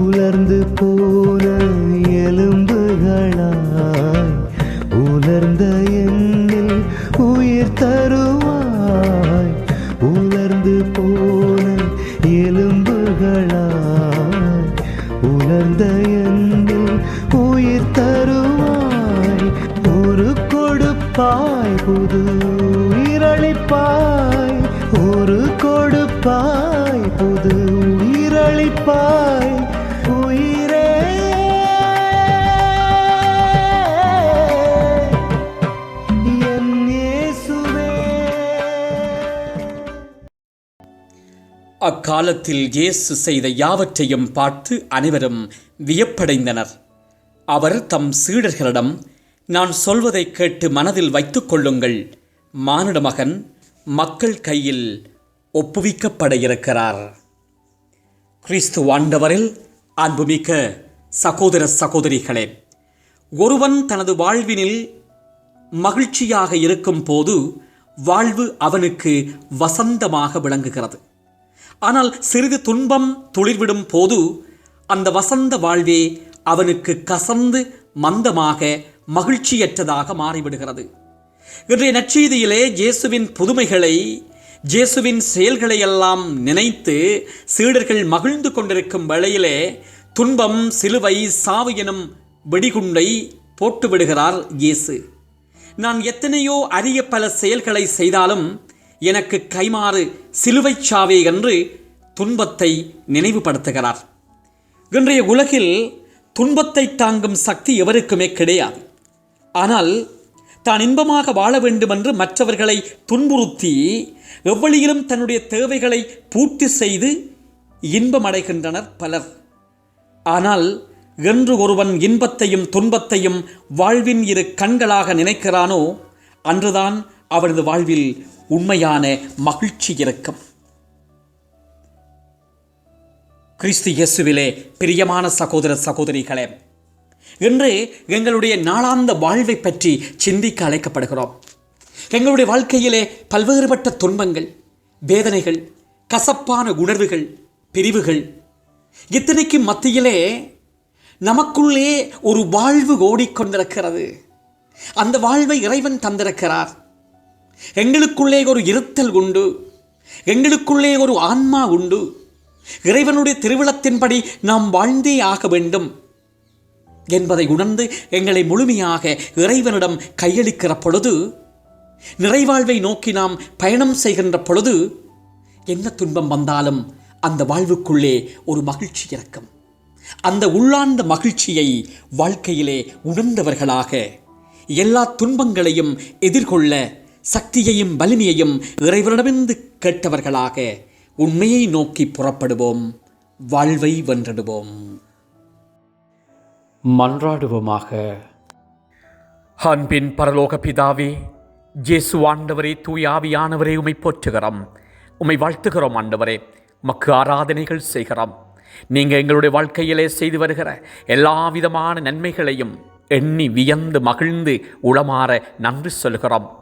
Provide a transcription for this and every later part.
உலர்ந்து போன எலும்புகளாய் உலர்ந்த எண்ணில் உயிர் தருவாய். உலர்ந்து போன எலும்புகளாய் உலர்ந்த எண்ணில் உயிர் தருவாய். ஒரு கொடுப்பாய் புது அக்காலத்தில் இயேசு செய்த யாவற்றையும் பார்த்து அனைவரும் வியப்படைந்தனர். அவர் தம் சீடர்களிடம் நான் சொல்வதைக் கேட்டு மனதில் வைத்துக் கொள்ளுங்கள். மானிட மகன் மக்கள் கையில் ஒப்புவிக்கப்பட இருக்கிறார் கிறிஸ்து ஆண்டவரில் அன்புமிக்க சகோதர சகோதரிகளே ஒருவன் தனது வாழ்வினில் மகிழ்ச்சியாக இருக்கும் போது வாழ்வு அவனுக்கு வசந்தமாக விளங்குகிறது. ஆனால் சிறிது துன்பம் துளிர்விடும் போது அந்த வசந்த வாழ்வே அவனுக்கு கசந்து மந்தமாக மகிழ்ச்சியற்றதாக மாறிவிடுகிறது. இன்றைய நற்செய்தியிலே இயேசுவின் புதுமைகளை இயேசுவின் செயல்களை எல்லாம் நினைத்து சீடர்கள் மகிழ்ந்து கொண்டிருக்கும் வேளையிலே துன்பம் சிலுவை சாவு எனும் வெடிகுண்டை போட்டுவிடுகிறார் இயேசு. நான் எத்தனையோ அரிய பல செயல்களை செய்தாலும் எனக்கு கைமாறு சிலுவைச் சாவே என்று துன்பத்தை நினைவுபடுத்துகிறார். இன்றைய உலகில் துன்பத்தை தாங்கும் சக்தி எவருக்குமே கிடையாது. ஆனால் தான் இன்பமாக வாழ வேண்டுமென்று மற்றவர்களை துன்புறுத்தி எவ்வளியிலும் தன்னுடைய தேவைகளை பூர்த்தி செய்து இன்பமடைகின்றனர் பலர். ஆனால் என்று ஒருவன் இன்பத்தையும் துன்பத்தையும் வாழ்வின் இரு கண்களாக நினைக்கிறானோ அன்றுதான் அவனது வாழ்வில் உண்மையான மகிழ்ச்சி இருக்கும் கிறிஸ்து இயேசுவிலே பிரியமான சகோதர சகோதரிகளே இன்று எங்களுடைய நாளாந்த வாழ்வை பற்றி சிந்திக்க அழைக்கப்படுகிறோம். எங்களுடைய வாழ்க்கையிலே பல்வேறுபட்ட துன்பங்கள் வேதனைகள் கசப்பான உணர்வுகள் பிரிவுகள் இத்தனைக்கு மத்தியிலே நமக்குள்ளே ஒரு வாழ்வு ஓடிக்கொண்டிருக்கிறது. அந்த வாழ்வை இறைவன் தந்திருக்கிறார். எங்களுக்குள்ளே ஒரு இருத்தல் உண்டு. எங்களுக்குள்ளே ஒரு ஆன்மா உண்டு. இறைவனுடைய திருவிழத்தின்படி நாம் வாழ்ந்தே ஆக வேண்டும் என்பதை உணர்ந்து எங்களை முழுமையாக இறைவனிடம் கையளிக்கிற பொழுது நிறைவாழ்வை நோக்கி நாம் பயணம் செய்கின்ற பொழுது என்ன துன்பம் வந்தாலும் அந்த வாழ்வுக்குள்ளே ஒரு மகிழ்ச்சி இருக்கும் அந்த உள்ளார்ந்த மகிழ்ச்சியை வாழ்க்கையிலே உணர்ந்தவர்களாக எல்லா துன்பங்களையும் எதிர்கொள்ள சக்தியையும் வலிமையையும் இறைவனிடமிருந்து கேட்டவர்களாக உண்மையை நோக்கி புறப்படுவோம் வாழ்வை வென்றிடுவோம். மன்றாடுவோமாக. அன்பின் பரலோக பிதாவே இயேசு ஆண்டவரே தூய ஆவியானவரே உமை போற்றுகிறோம். உமை வாழ்த்துகிறோம் ஆண்டவரே மக்கு ஆராதனைகள் செய்கிறோம். நீங்கள் எங்களுடைய வாழ்க்கையிலே செய்து வருகிற எல்லா விதமான நன்மைகளையும் எண்ணி வியந்து மகிழ்ந்து உளமாற நன்றி சொல்கிறோம்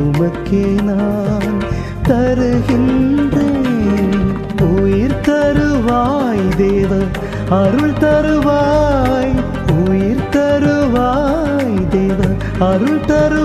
உமக்கே நான் தருகின்றேன். உயிர் தருவாய் தேவ அருள் தருவாய். உயிர் தருவாய் தேவ அருள் தரு